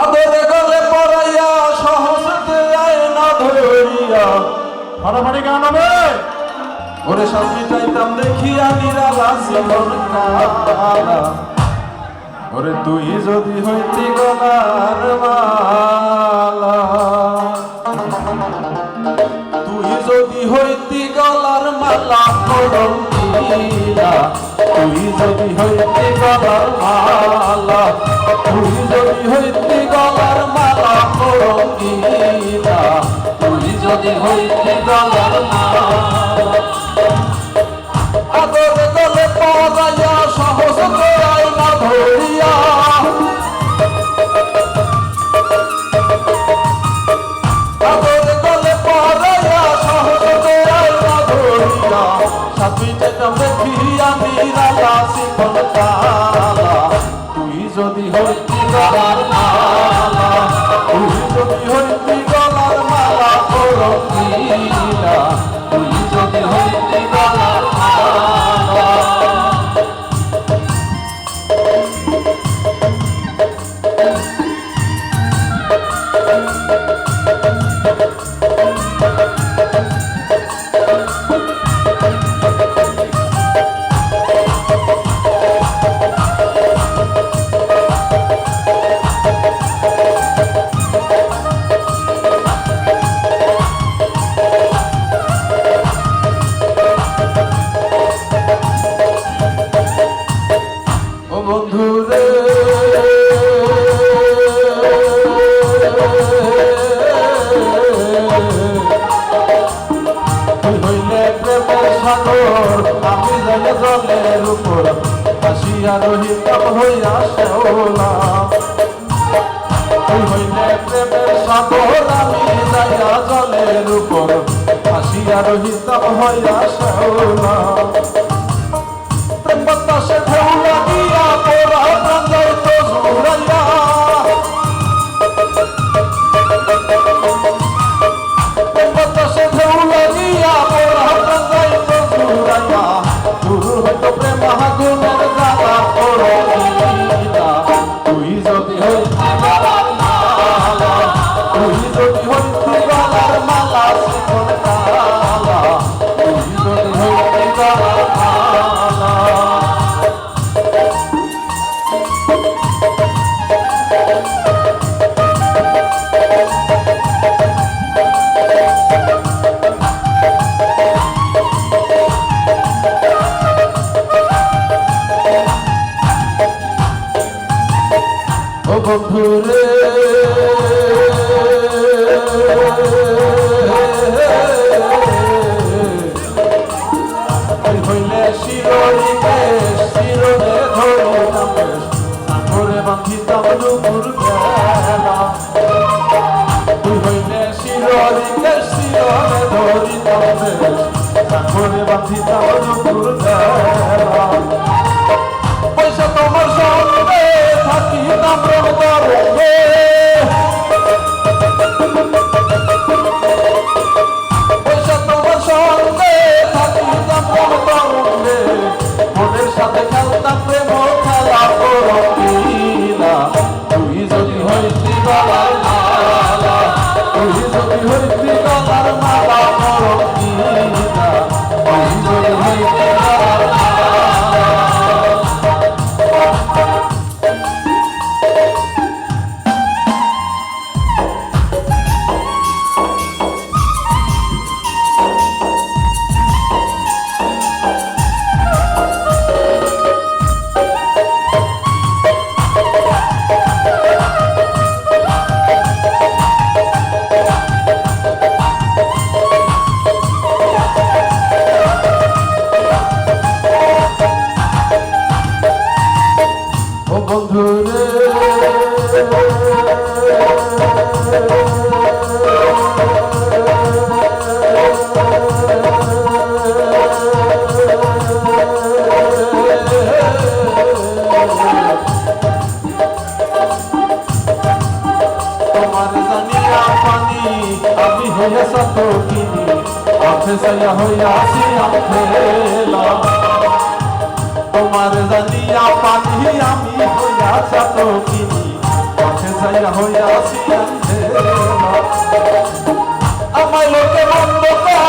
আদরে গলে পড়াইয়া সহজতে আয় না ধরিয়া। ফাটাফাটি গান হবে ওরে চাইতাম দেখিয়া কালা ওরে তুই যদি হইতি গলার মালা। তুই যদি হইতি গলার মালা তুই যদি হইতি গলার মালা তুই যদি হইতি গলার মালা করঙ্গিলা তুই যদি হইতি গলার মালা। আদর গলে পড়াইয়া জলের উপর আসিয়া রহিতাম হইয়া শেওলা হইলে প্রেমের সাগর আমি যাইয়া জলের উপর আসিয়া রহিতাম হইয়া শেওলা ও বন্ধু রে হইলে শিরোরিকে শিরোরে ধরিতাম সাগরে বান্ধিতাম দুপুর বেলা তুই হইলে শিরোরিকে শিরোরে ধরিতাম সাগরে বান্ধিতাম দুপুর Lord. তোমার জানিয়া পানি আমি হইয়া চাতো কিনি পথে যাইয়া হইয়াছি আমার লোকে বন্ধ লোকে